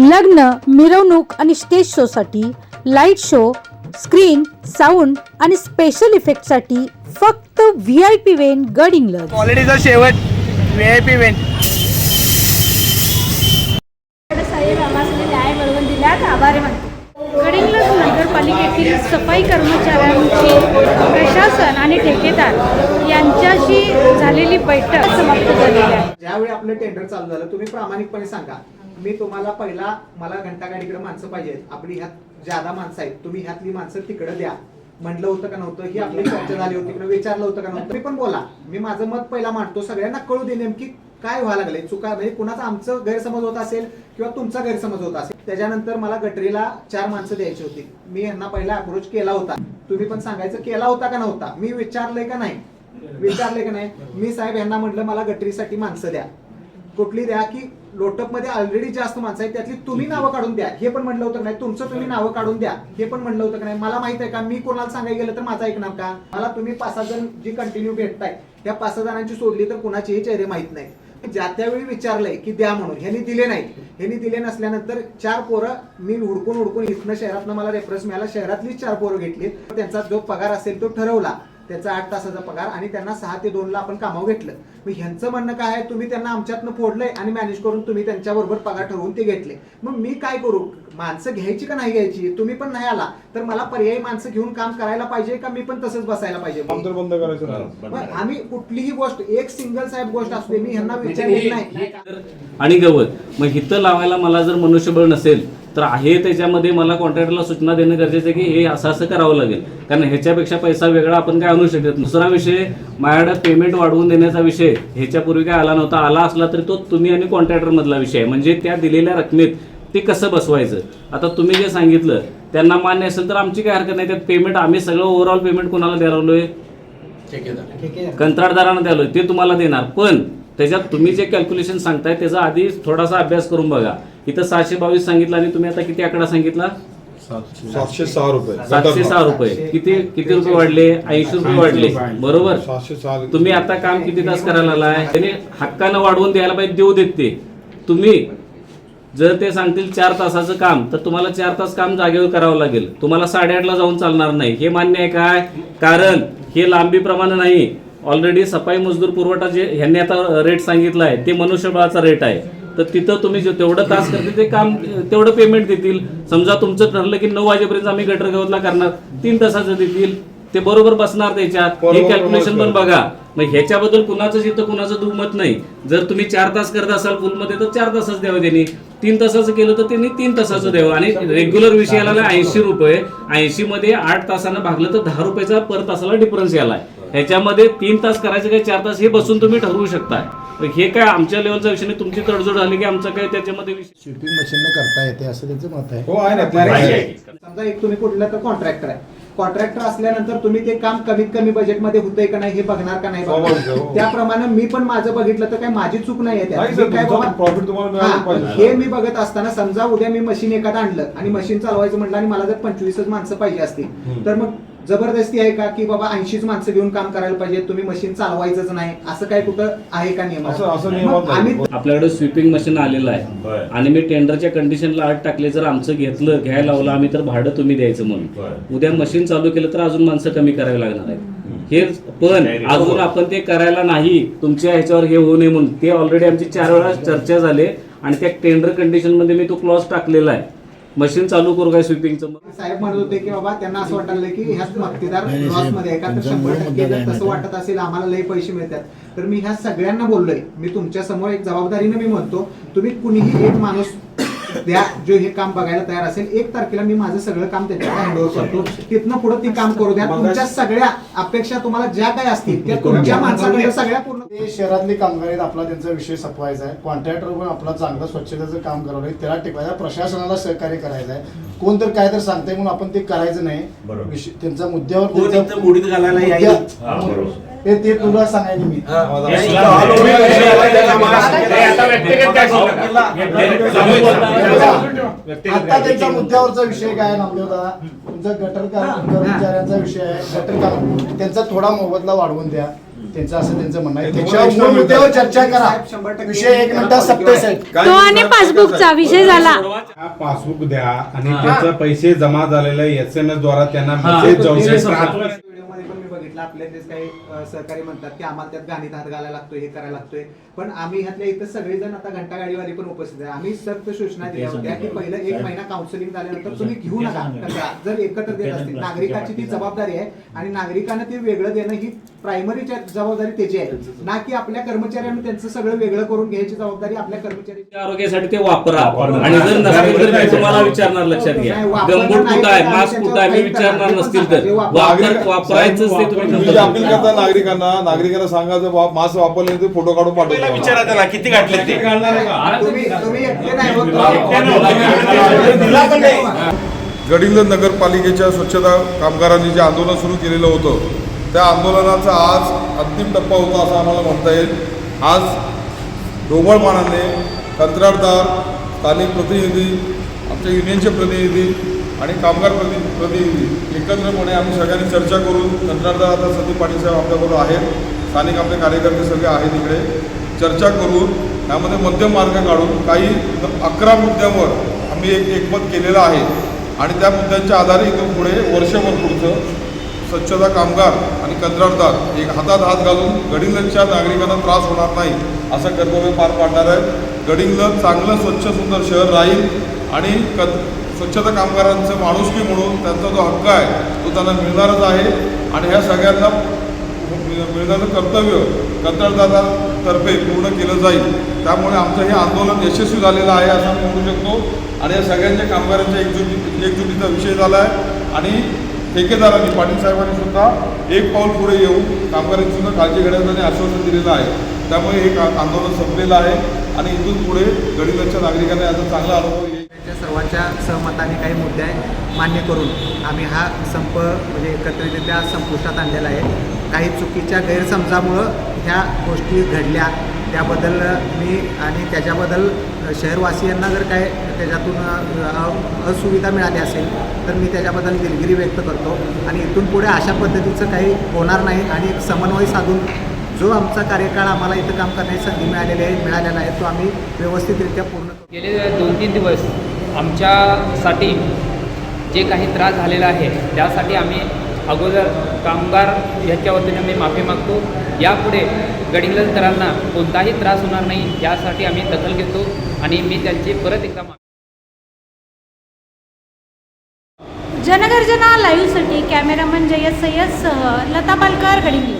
लग्न मिरवणूक आणि स्टेज शोसाठी लाइट शो स्क्रीन साऊंड आणि स्पेशल इफेक्टसाठी फक्त व्ही आय पी वेन गडिंग्लज क्वालिटीचा शेवट व्ही आय पी इव्हेंट साहेब आम्हाला न्याय मिळवून दिल्यात. आभारी मानतो गडिंग्लज नगरपालिकेतील सफाई कर्मचाऱ्यांची प्रशासन आणि ठेकेदार यांच्याशी झालेली बैठक समाप्त झालेली आहे. ज्यावेळी आपलं टेंडर चालू झालं तुम्ही प्रामाणिकपणे सांगा. मी तुम्हाला पहिला मला घंटागाडीकडे माणसं पाहिजेत. आपली ह्यात ज्यादा माणसं आहेत तुम्ही ह्यातली माणसं तिकडे द्या. म्हटलं होतं का नव्हतं? ही आपली चर्चा झाली होती किंवा विचारलं होतं का नव्हतं? तुम्ही पण बोला. मी माझं मत पहिला मांडतो. सगळ्यांना कळू दे नेमकी काय व्हायला लागले चुका म्हणजे कुणाचा आमचं गैरसमज होत असेल किंवा तुमचा गैरसमज होत असेल त्याच्यानंतर मला गटरीला चार माणसं द्यायची होती. मी यांना पहिला अप्रोच केला होता. तुम्ही पण सांगायचं केला होता का नव्हता? मी विचारलंय का नाही? विचारले का नाही? मी साहेब यांना म्हटलं मला गटरीसाठी माणसं द्या. कुठली द्या की लोटपमध्ये ऑलरेडी जास्त माणसं आहेत त्यातली तुम्ही नावं काढून द्या. हे पण म्हणलं होतं नाही? तुमचं तुम्ही नावं काढून द्या. हे पण म्हणलं होतं का नाही? मला माहीत आहे का? मी कोणाला सांगायला गेलं तर माझा ऐकणार का? मला तुम्ही पाच सहा जण जी कंटिन्यू भेटताय त्या पाच सहा जणांची सोडली तर कुणाचेही चेहरे माहीत नाही ज्या त्यावेळी विचारलंय की द्या म्हणून ह्यांनी दिले नाहीत. ह्यांनी दिले नसल्यानंतर चार पोरं मी हुडकून हुडकून इथनं शहरातनं मला रेफरन्स मिळाला. शहरातलीच चार पोरं घेतली त्यांचा जो पगार असेल तो ठरवला. त्याचा आठ तासाचा पगार आणि त्यांना सहा ते दोन ला आपण कामावर घेतलं. मग ह्यांचं म्हणणं काय आहे? तुम्ही त्यांना आमच्यातनं फोडलंय आणि मॅनेज करून तुम्ही त्यांच्याबरोबर पगार ठरवून ते घेतले. मग मी काय करू? माणसं घ्यायची का नाही घ्यायची? तुम्ही पण नाही आला तर मला पर्यायी माणसं घेऊन काम करायला पाहिजे का? मी पण तसंच बसायला पाहिजे. बंद करायचं आम्ही कुठलीही गोष्ट एक सिंगल साहेब गोष्ट असू दे मी ह्यांना विचारलेली नाही. आणि गवत मग हिथं लावायला मला जर मनुष्यबळ नसेल तर आहे त्याच्यामध्ये मला कॉन्ट्रॅक्टरला सूचना देणं गरजेचं आहे की हे असं असं करावं लागेल. कारण ह्याच्यापेक्षा पैसा वेगळा आपण काय आणू शकत. दुसरा विषय माझ्याकडे पेमेंट वाढवून देण्याचा विषय ह्याच्यापूर्वी काय आला नव्हता आला असला तरी तो तुम्ही आणि कॉन्ट्रॅक्टर मधला विषय आहे. म्हणजे त्या दिलेल्या रकमेत ते कसं बसवायचं? आता तुम्ही जे सांगितलं त्यांना मान्य असेल तर आमची काय हरकत नाही. त्यात पेमेंट आम्ही सगळं ओव्हरऑल पेमेंट कोणाला द्यायला कंत्राटदारांना द्यालोय ते तुम्हाला देणार. पण त्याच्यात तुम्ही जे कॅल्क्युलेशन सांगताय त्याचा आधी थोडासा अभ्यास करून बघा. इथं सहाशे बावीस सांगितलं आणि तुम्ही आता किती आकडा सांगितला? सातशे सहा रुपये. सातशे सहा रुपये. किती किती रुपये वाढले? ऐंशी रुपये वाढले. बरोबर? सातशे सहा तुम्ही आता काम किती तास करायला आलाय त्याने हक्कानं वाढवून द्यायला पाहिजे देऊ देत ते. तुम्ही जर ते सांगतील चार तासाचं काम तर तुम्हाला चार तास काम जागेवर करावं लागेल. तुम्हाला साडेआठला जाऊन चालणार नाही. हे मान्य आहे काय? कारण हे लांबीप्रमाणे नाही. ऑलरेडी सफाई मजदूर पुरवठा जे ह्यांनी आता रेट सांगितला आहे ते मनुष्यबळाचा रेट आहे. तर तिथं तुम्ही जे तेवढं तास करते ते काम तेवढं पेमेंट देतील. समजा तुमचं ठरलं की नऊ वाजेपर्यंत आम्ही गटर गवतला करणार तीन तासाचं देतील. ते बरोबर बसणार त्याच्यात. हे कॅल्क्युलेशन पण. बघा. मग ह्याच्याबद्दल कुणाचंच इथं कुणाचं दुमत नाही. जर तुम्ही चार तास करत असाल फुलमध्ये तर चार तासच द्यावं त्यांनी. तीन तासाचं केलं तर त्यांनी तीन तासाचं द्यावं. आणि रेग्युलर विषय याला ऐंशी रुपये. ऐंशी मध्ये आठ तासानं भागलं तर दहा रुपयाचा पर तासाला डिफरन्स यालाय ह्याच्यामध्ये तीन तास करायचं काय चार तास हे बसून तुम्ही ठरवू शकताय मग हे काय आमच्या लेवलचा विषय नाही तुमची तडजोड झाली की आमचा काय त्याच्यामध्ये विषय स्वीपिंग मशीन करता येते असं त्यांचं मत आहे हो आहे ना. समजा एक तुम्ही कुठला तर कॉन्ट्रॅक्टर आहे कॉन्ट्रॅक्टर असल्यानंतर तुम्ही ते काम कमीत कमी बजेटमध्ये होतंय का नाही हे बघणार का नाही बघणार. हो. त्याप्रमाणे मी पण माझं बघितलं तर काय माझी चूक नाही आहे त्यात. नाही सर, मी काय तुमचा बाबा- profit तुम्हाला मिळालं हा, पाहिजे. हे मी बघत असताना समजा उद्या मी मशीन एखादं आणलं आणि मशीन चालवायचं म्हटलं आणि मला जर पंचवीसच माणसं पाहिजे असतील तर मग जबरदस्ती आहे का की बाबा ऐंशीच माणसं घेऊन काम करायला पाहिजे तुम्ही मशीन चालवायचंच नाही? असं काय कुठं आहे का नियम? असं- असं नियमात नाही. आम्ही आपल्याकडे स्वीपिंग मशीन आलेलं आहे. आणि मी टेंडरच्या कंडिशनला अट टाकले जर आमचं घेतलं घ्यायला लावलं आम्ही तर भाडं तुम्ही द्यायचं म्हणून. उद्या मशीन चालू केलं तर अजून माणसं कमी करावी लागणार आहेत. हे पण अजून आपण ते करायला नाही तुमच्या ह्याच्यावर हे होऊ नये म्हणून. ते ऑलरेडी आमची चार वेळा चर्चा झाली आणि त्या टेंडर कंडिशनमध्ये मी तो क्लॉज टाकलेला आहे. मशीन चालू करू काय स्वीपिंगचं? साहेब म्हणत होते की बाबा त्यांना असं वाटलं की ह्यात मक्तेदार लॉसमध्ये आहे का तर शंभर टक्के जर तसं वाटत असेल आम्हाला लई पैसे मिळतात. तर मी ह्या सगळ्यांना बोललोय मी तुमच्यासमोर एक जबाबदारीने मी म्हणतो तुम्ही कुणीही एक माणूस द्या जो हे काम बघायला तयार असेल एक तारखेला मी माझं सगळं काम त्यांच्याकडे हँडओव्हर करतो. तिथनं पुढे ती काम करू द्या. तुमच्या सगळ्या अपेक्षा तुम्हाला ज्या काही असतील त्या तुमच्या माणसाकडे सगळ्या पूर्ण ते शहरातले कामगार आहेत आपला त्यांचा विषय संपवायचा आहे. कॉन्ट्रॅक्टर पण आपला चांगलं स्वच्छतेचं काम करावं त्याला टिकवायचं. प्रशासनाला सहकार्य करायचं आहे. कोण तर काय तर सांगते म्हणून आपण ते करायचं नाही. विषय- त्यांचा मुद्द्यावर त्यांचा- घालायला? मुद्द्या- ते ते तुला सांगायला मी आता त्यांचा मुद्द्यावरचा विषय काय नामदेवदा तुमचा गटर का- कर्मचाऱ्यांचा विषय आहे गटर काम त्यांचा थोडा मोबदला वाढवून द्या त्यांचं असं त्यांचं म्हणणं आहे त्याच्यावर मूळ मुद्द्यावर चर्चा करा विषय एक मिनिटात सप्ते साहेब तो आणि पासबुकचा विषय झाला हा पासबुक द्या आणि त्याचे पैसे जमा झालेले एस एम एस द्वारा त्यांना हा. मेसेज जाऊ विषय शकतो संपला. व्हिडिओमध्ये पण मी बघितलं आपले तेच काही सहकारी म्हणतात की आम्हाला त्यात गाणीत हात घालायला लागतोय हे करायला लागतोय. पण आम्ही ह्यातल्या इथं सगळेजण आता घंटा गाडीवाले पण उपस्थित आहे. आम्ही सक्त सूचना दिल्या होत्या की पहिलं एक महिना काउन्सिलिंग झाल्यानंतर तुम्ही घेऊ नका कचरा. जर एकत्र देत असतील नागरिकाची ती जबाबदारी आहे आणि नागरिकांना ते वेगळं देणं ही प्रायमरी जबाबदारी त्याची आहे. ना की आपल्या कर्मचाऱ्यांनी त्यांचं सगळं वेगळं करून घ्यायची जबाबदारी आपल्या कर्मचारी आरोग्यासाठी ते वापरा. आणि जर तर मी तुम्हाला विचारणार लक्षात घ्या. गंबूट कुठं आहे? मास्क कुठं आहे? मी विचारणार नसतील तर. टाकणार. वापर. वापरायचंच ते तुम्ही तुम्ही जे अपील करता नागरिकांना नागरिकांना सांगा जर वा- मास्क वापरले ते फोटो काढून पहिला पाठवतो विचारा त्याला किती घातले ते? तुम्ही तुम्ही एकटे नाही होत. दिला पण नाही. गडिंग नगरपालिकेच्या स्वच्छता कामगारांनी जे आंदोलन सुरू केलेलं होतं त्या आंदोलनाचा आज अंतिम टप्पा होता असं आम्हाला म्हणता येईल. आज ढोबळमानाने कंत्राटदार स्थानिक प्रतिनिधी आमच्या युनियनचे प्रतिनिधी आणि कामगार प्रति प्रतिनिधी एकत्रपणे आम्ही सगळ्यांनी चर्चा करून कंत्राटदार आता संदीप पाटील साहेब आपल्याबरोबर आहेत. स्थानिक आपले कार्यकर्ते सगळे आहेत इकडे. चर्चा करून त्यामध्ये मध्यम मार्ग काढून काही अकरा मुद्द्यांवर आम्ही एक एकमत केलेलं आहे. आणि त्या मुद्द्यांच्या आधारे इथून पुढे वर्षभर पुढचं स्वच्छता कामगार आणि कंत्राटदार एक हातात हात घालून गडिंगलच्या नागरिकांना त्रास होणार नाही असं कर्तव्य पार पाडणार आहे. गडिंगल चांगलं स्वच्छ सुंदर शहर राहील आणि क स्वच्छता कामगारांचं माणुसकी म्हणून त्यांचा जो हक्क आहे तो त्यांना मिळणारच आहे. आणि ह्या सगळ्यांना मिळणारं कर्तव्य कंत्राटदारातर्फे पूर्ण केलं जाईल. त्यामुळे आमचं हे आंदोलन यशस्वी झालेलं आहे असं मी म्हणू शकतो. आणि या सगळ्यांच्या कामगारांच्या एकजुटी एकजुटीचा विषय झाला आहे. आणि ठेकेदारांनी पाटील साहेबांनी सुद्धा एक पाऊल पुढे येऊन कामगारांची सुद्धा काळजी घेण्याचं आश्वासन दिलेलं आहे. त्यामुळे हे आंदोलन संपलेलं आहे. आणि इथून पुढे गडिंगलजच्या नागरिकांना याचा चांगला अनुभव येईल सर्वांच्या सहमताने काही मुद्दे मान्य करून आम्ही हा संप म्हणजे एकत्रितरित्या संपुष्टात आणलेला आहे. काही चुकीच्या गैरसमजामुळं ह्या गोष्टी घडल्या. त्याबद्दल मी आणि त्याच्याबद्दल शहरवासियांना जर काय त्याच्यातून असुविधा मिळाली असेल तर मी त्याच्याबद्दल दिलगिरी व्यक्त करतो. आणि इथून पुढे अशा पद्धतीचं काही होणार नाही आणि एक समन्वय साधून जो आमचा कार्यकाळ आम्हाला इथं काम करण्याची संधी मिळालेली आहे मिळालेला आहे तो आम्ही व्यवस्थितरित्या पूर्ण गेले दोन तीन दिवस आमच्यासाठी जे काही त्रास झालेला आहे त्यासाठी आम्ही अगोदर कामगार ह्याच्या वतीने आम्ही माफी मागतो. यापुढे गडिंगलकरांना कोणताही त्रास होणार नाही यासाठी आम्ही दखल घेतो आणि मी त्यांची परत एकदा जनगर्जना लाईव्हसाठी कॅमेरामन जयस सय्यद सह लता पालकर गडिंगल.